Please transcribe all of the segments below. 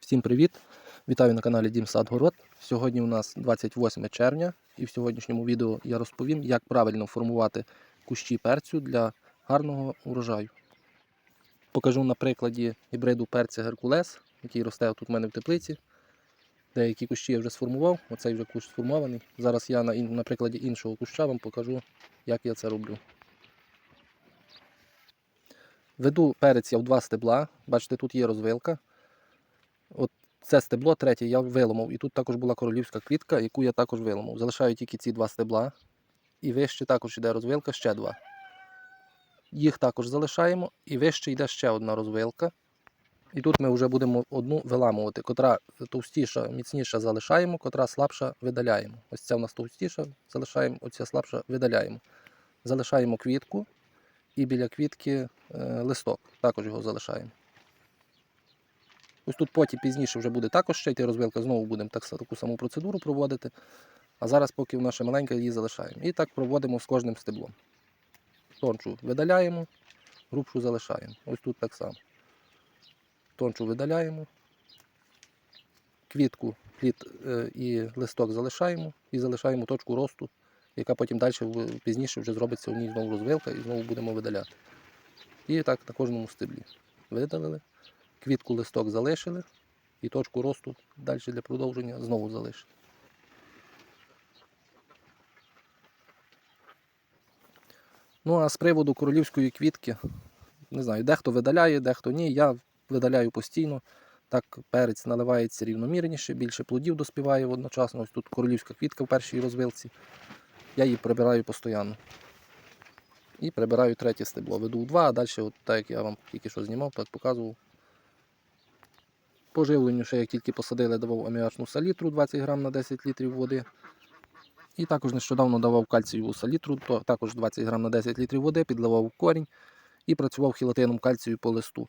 Всім привіт! Вітаю на каналі Дім Сад Город. Сьогодні у нас 28 червня, і в сьогоднішньому відео я розповім, як правильно формувати кущі перцю для гарного урожаю. Покажу на прикладі гібриду перця Геркулес, який росте тут у мене в теплиці. Деякі кущі я вже сформував, оцей вже кущ сформований. Зараз я на, на прикладі іншого куща вам покажу, як я це роблю. Веду перець я в два стебла. Бачите, тут є розвилка. От це стебло третє я виламав. І тут також була королівська квітка, яку я також виламав. Залишаю тільки ці два стебла. І вище також йде розвилка, ще два. Їх також залишаємо, і вище йде ще одна розвилка. І тут ми вже будемо одну виламувати, котра товстіша, міцніша залишаємо, котра слабша видаляємо. Ось ця у нас товстіша, залишаємо, оця слабша видаляємо. Залишаємо квітку і біля квітки е, листок. Також його залишаємо. Ось тут потім пізніше вже буде також ще йти розвилка, знову будемо так, таку саму процедуру проводити. А зараз, поки вона ще маленька, її залишаємо. І так проводимо з кожним стеблом. Тончу видаляємо, грубшу залишаємо. Ось тут так само. Тончу видаляємо. Квітку, плід е, і листок залишаємо і залишаємо точку росту, яка потім далі пізніше вже зробиться у ній знову розвилка і знову будемо видаляти. І так на кожному стеблі. Видалили. Квітку листок залишили і точку росту далі для продовження знову залишили. Ну а з приводу королівської квітки, не знаю, дехто видаляє, дехто ні. Я видаляю постійно. Так перець наливається рівномірніше, більше плодів доспіває одночасно. Ось тут королівська квітка в першій розвилці. Я її прибираю постійно. І прибираю третє стебло. Веду в два, а далі, от так як я вам тільки що знімав, так показував. По живленню ще як тільки посадили, давав аміачну салітру 20 грам на 10 літрів води. І також нещодавно давав кальцієву салітру, то також 20 грам на 10 літрів води, підливав корінь і працював хілатином кальцію по листу.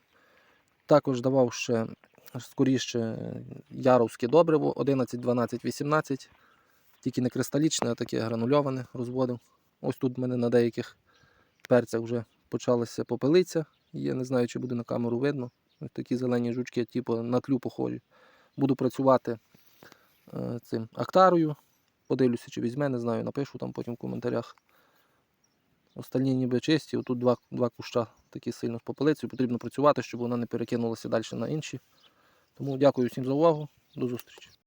Також давав ще скоріше яровське добриво 11, 12, 18, тільки не кристалічне, а таке гранульоване розводив. Ось тут в мене на деяких перцях вже почалася попелиця. Я не знаю, чи буде на камеру видно. Ось такі зелені жучки, типу на тлю похожі. Буду працювати е, цим актарою. Подивлюся, чи візьме, не знаю, напишу там потім в коментарях. Остальні ніби чисті. Отут два, два куща такі сильно з попелицею. Потрібно працювати, щоб вона не перекинулася далі на інші. Тому дякую всім за увагу. До зустрічі.